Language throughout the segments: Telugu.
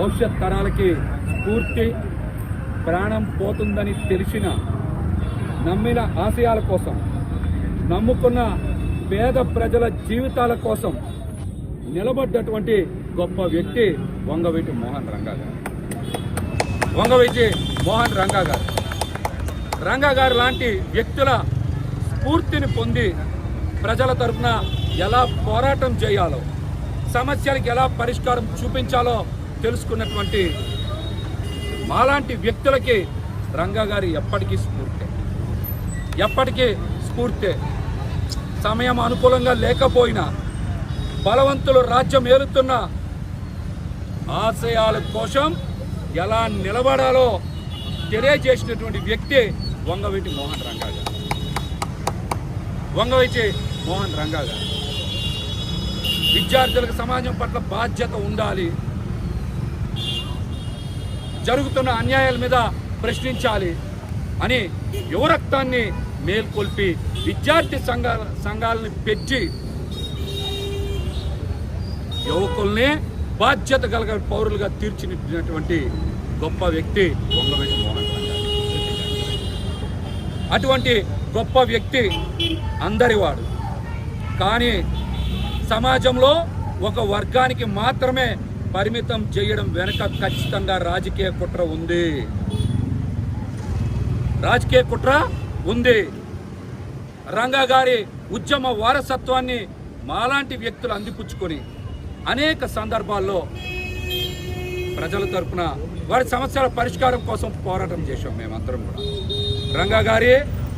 భవిష్యత్ తరాలకి స్ఫూర్తి ప్రాణం పోతుందని తెలిసిన నమ్మిన ఆశయాల కోసం నమ్ముకున్న పేద ప్రజల జీవితాల కోసం నిలబడ్డటువంటి గొప్ప వ్యక్తి వంగవీటి మోహన్ రంగా గారు. వంగవీటి మోహన్ రంగా గారు. రంగా గారు లాంటి వ్యక్తుల స్ఫూర్తిని పొంది ప్రజల తరఫున ఎలా పోరాటం చేయాలో సమస్యలకు ఎలా పరిష్కారం చూపించాలో తెలుసుకున్నటువంటి మాలాంటి వ్యక్తులకి రంగా గారి ఎప్పటికీ స్ఫూర్తి. ఎప్పటికీ స్ఫూర్తి. సమయం అనుకూలంగా లేకపోయినా బలవంతులు రాజ్యం ఏలుతున్న ఆశయాల కోసం ఎలా నిలబడాలో తెలియజేసినటువంటి వ్యక్తి వంగవీటి మోహన్ రంగా గారు. వంగవీటి మోహన్ రంగా గారు. విద్యార్థులకు సమాజం పట్ల బాధ్యత ఉండాలి. జరుగుతున్న అన్యాయాల మీద ప్రశ్నించాలి అని యువరక్తాన్ని మేల్కొల్పి విద్యార్థి సంఘాల సంఘాలను పెంచి యువకుల్ని బాధ్యత కలగ పౌరులుగా తీర్చిదిద్దినటువంటి గొప్ప వ్యక్తి వంగవీటి మోహన్ అటువంటి గొప్ప వ్యక్తి అందరివాడు. కానీ సమాజంలో ఒక వర్గానికి మాత్రమే పరిమితం చేయడం వెనుక ఖచ్చితంగా రాజకీయ కుట్ర ఉంది. రాజకీయ కుట్ర ఉంది. రంగా గారి ఉద్యమ వారసత్వాన్ని మాలాంటి వ్యక్తులు అందిపుచ్చుకొని అనేక సందర్భాల్లో ప్రజల తరఫున వారి సమస్యల పరిష్కారం కోసం పోరాటం చేశాం మేమందరం కూడా. రంగా గారి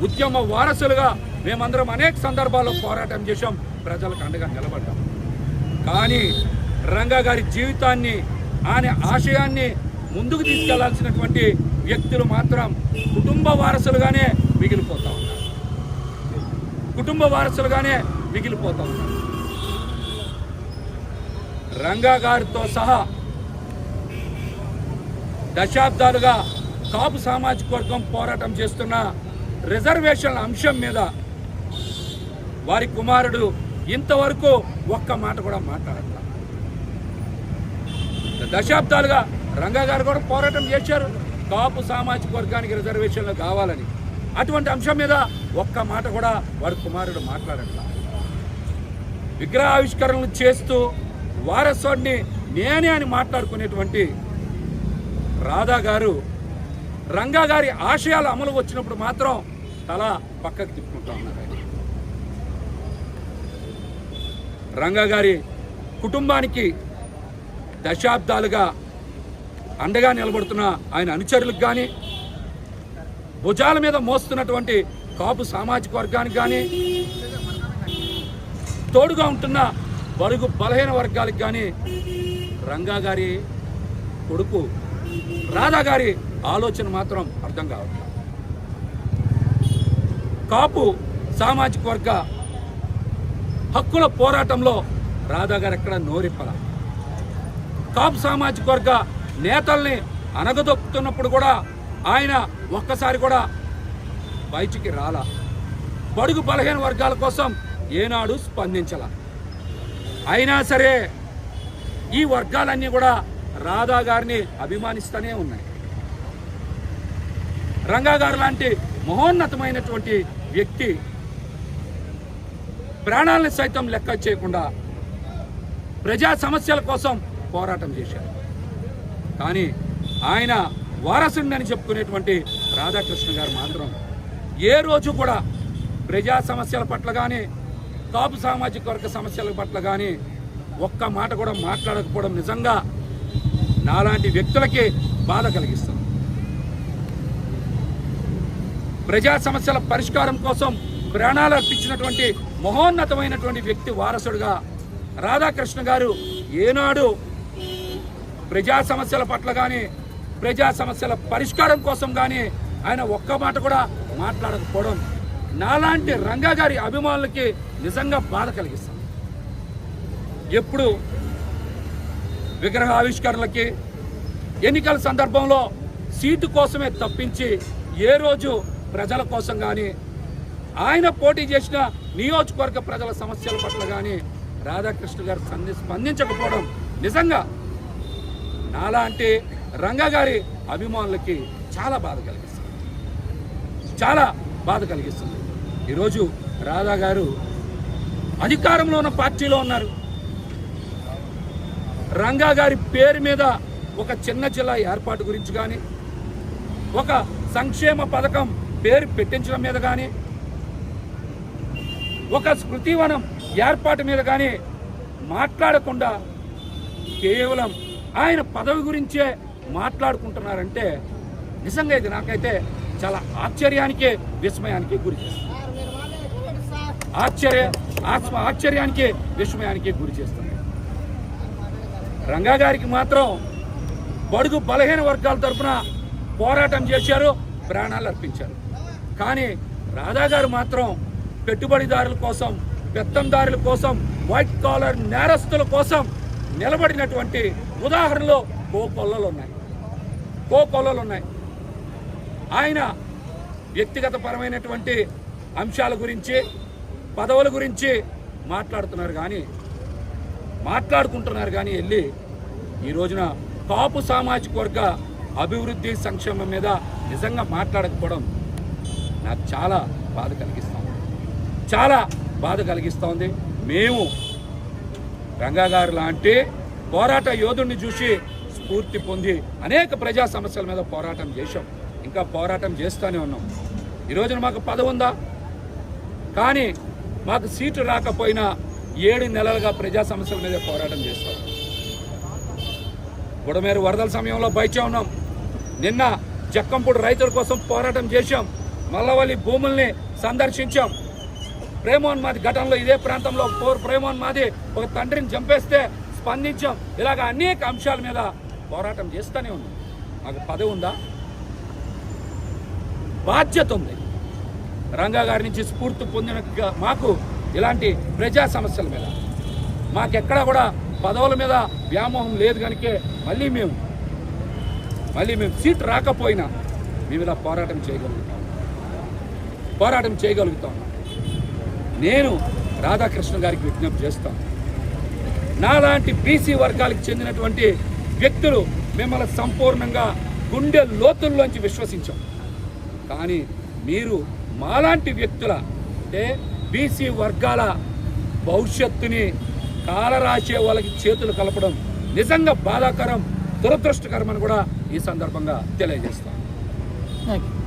ఉద్యమ వారసులుగా మేమందరం అనేక సందర్భాల్లో పోరాటం చేశాం. ప్రజలకు అండగా నిలబడ్డాం. కానీ రంగా గారి జీవితాన్ని ఆయన ఆశయాన్ని ముందుకు తీసుకెళ్ళాల్సినటువంటి వ్యక్తులు మాత్రం కుటుంబ వారసులుగానే మిగిలిపోతా ఉన్నారు. కుటుంబ వారసులుగానే మిగిలిపోతా ఉన్నారు. రంగా గారితో సహా దశాబ్దాలుగా కాపు సామాజిక వర్గం పోరాటం చేస్తున్న రిజర్వేషన్ల అంశం మీద వారి కుమారుడు ఇంతవరకు ఒక్క మాట కూడా మాట్లాడతారు దశాబ్దాలుగా రంగా గారు కూడా పోరాటం చేశారు. కాపు సామాజిక వర్గానికి రిజర్వేషన్లు కావాలని. అటువంటి అంశం మీద ఒక్క మాట కూడా వారి కుమారుడు మాట్లాడట్ల. విగ్రహావిష్కరణలు చేస్తూ వారసుడిని నేనే అని మాట్లాడుకునేటువంటి రాధా గారు రంగా గారి ఆశయాలు అమలు వచ్చినప్పుడు మాత్రం తల పక్కకు తిప్పుకుంటా ఉన్నారు రంగా గారి కుటుంబానికి దశాబ్దాలుగా అండగా నిలబడుతున్న ఆయన అనుచరులకు కానీ భుజాల మీద మోస్తున్నటువంటి కాపు సామాజిక వర్గానికి కానీ తోడుగా ఉంటున్న బడుగు బలహీన వర్గాలకు కానీ రంగా గారి కొడుకు రాధా గారి ఆలోచన మాత్రం అర్థం కావట్లేదు. కాపు సామాజిక వర్గ హక్కుల పోరాటంలో రాధా గారు ఎక్కడ నోరిప్పల? కాపు సామాజిక వర్గ నేతల్ని అనగదొక్కుతున్నప్పుడు కూడా ఆయన ఒక్కసారి కూడా బయటికి రాలా. బడుగు బలహీన వర్గాల కోసం ఏనాడు స్పందించాల. అయినా సరే ఈ వర్గాలన్నీ కూడా రాధా గారిని అభిమానిస్తూనే ఉన్నాయి. రంగా గారు లాంటి మహోన్నతమైనటువంటి వ్యక్తి ప్రాణాలను సైతం లెక్క చేయకుండా ప్రజా సమస్యల కోసం పోరాటం చేశారు. కానీ ఆయన వారసుడిని చెప్పుకునేటువంటి రాధాకృష్ణ గారు మాత్రం ఏ రోజు కూడా ప్రజా సమస్యల పట్ల కానీ కాపు సామాజిక వర్గ సమస్యల పట్ల కానీ ఒక్క మాట కూడా మాట్లాడకపోవడం నిజంగా నాలాంటి వ్యక్తులకి బాధ కలిగిస్తుంది. ప్రజా సమస్యల పరిష్కారం కోసం ప్రాణాలు అర్పించినటువంటి మహోన్నతమైనటువంటి వ్యక్తి వారసుడుగా రాధాకృష్ణ గారు ఏనాడు ప్రజా సమస్యల పట్ల కానీ ప్రజా సమస్యల పరిష్కారం కోసం కానీ ఆయన ఒక్క మాట కూడా మాట్లాడకపోవడం నాలాంటి రంగా గారి అభిమానులకి నిజంగా బాధ కలిగిస్తాం ఎప్పుడు విగ్రహ ఆవిష్కరణలకి ఎన్నికల సందర్భంలో సీటు కోసమే తప్పించి ఏ రోజు ప్రజల కోసం కానీ ఆయన పోటీ చేసిన నియోజకవర్గ ప్రజల సమస్యల పట్ల కానీ రాధాకృష్ణ గారు స్పందించకపోవడం నిజంగా నాలాంటి రంగా గారి అభిమానులకి చాలా బాధ కలిగిస్తుంది. చాలా బాధ కలిగిస్తుంది. ఈరోజు రాధా గారు అధికారంలో ఉన్న పార్టీలో ఉన్నారు. రంగా గారి పేరు మీద ఒక చిన్న జిల్లా ఏర్పాటు గురించి కానీ ఒక సంక్షేమ పథకం పేరు పెట్టించడం మీద కానీ ఒక స్మృతివనం ఏర్పాటు మీద కానీ మాట్లాడకుండా కేవలం ఆయన పదవి గురించే మాట్లాడుకుంటున్నారంటే నిజంగా ఇది నాకైతే చాలా ఆశ్చర్యానికి విస్మయానికి గురి చేస్తుంది. ఆశ్చర్య ఆత్మ ఆశ్చర్యానికి విస్మయానికి గురి చేస్తుంది. రంగా గారికి మాత్రం బడుగు బలహీన వర్గాల తరఫున పోరాటం చేశారు ప్రాణాలు అర్పించారు. కానీ రాధా గారు మాత్రం పెట్టుబడిదారుల కోసం పెత్తందారుల కోసం వైట్ కాలర్ నేరస్తుల కోసం నిలబడినటువంటి ఉదాహరణలో కో కొల్లలు ఉన్నాయి. కో కొల్లలు ఉన్నాయి. ఆయన వ్యక్తిగత పరమైనటువంటి అంశాల గురించి పదవుల గురించి మాట్లాడుతున్నారు కానీ మాట్లాడుకుంటున్నారు కానీ వెళ్ళి ఈ రోజున కాపు సామాజిక వర్గ అభివృద్ధి సంక్షేమం మీద నిజంగా మాట్లాడకపోవడం నాకు చాలా బాధ కలిగిస్తోంది చాలా బాధ కలిగిస్తోంది మేము రంగా గారు లాంటి పోరాట యోధుడిని చూసి స్ఫూర్తి పొంది అనేక ప్రజా సమస్యల మీద పోరాటం చేశాం. ఇంకా పోరాటం చేస్తూనే ఉన్నాం. ఈరోజున మాకు పదవి ఉందా? కానీ మాకు సీటు రాకపోయినా ఏడు నెలలుగా ప్రజా సమస్యల మీద పోరాటం చేస్తాం. బుడమేరు వరదల సమయంలో బయచే ఉన్నాం. నిన్న జక్కంపూడి రైతుల కోసం పోరాటం చేశాం. మల్లవల్లి భూముల్ని సందర్శించాం. ప్రేమోన్మాది ఘటనలో ఇదే ప్రాంతంలో ఒక ప్రేమోన్మాది ఒక తండ్రిని చంపేస్తే స్పందించాం. ఇలాగ అనేక అంశాల మీద పోరాటం చేస్తూనే ఉన్నాం. మాకు పదవి ఉందా? బాధ్యత ఉంది. రంగా గారి నుంచి స్ఫూర్తి పొందిన మాకు ఇలాంటి ప్రజా సమస్యల మీద. మాకెక్కడా కూడా పదవుల మీద వ్యామోహం లేదు కనుకే మళ్ళీ మేము మళ్ళీ మేము సీట్ రాకపోయినా మేము ఇలా పోరాటం చేయగలుగుతాం. పోరాటం చేయగలుగుతాం. నేను రాధాకృష్ణ గారికి విజ్ఞప్తి చేస్తాను. నాలాంటి బీసీ వర్గాలకు చెందినటువంటి వ్యక్తులు మిమ్మల్ని సంపూర్ణంగా గుండె లోతుల్లోంచి విశ్వసించాం. కానీ మీరు మాలాంటి వ్యక్తుల అంటే బీసీ వర్గాల భవిష్యత్తుని కాలరాసే వాళ్ళకి చేతులు కలపడం నిజంగా బాధాకరం దురదృష్టకరం అని కూడా ఈ సందర్భంగా తెలియజేస్తాం థ్యాంక్ యూ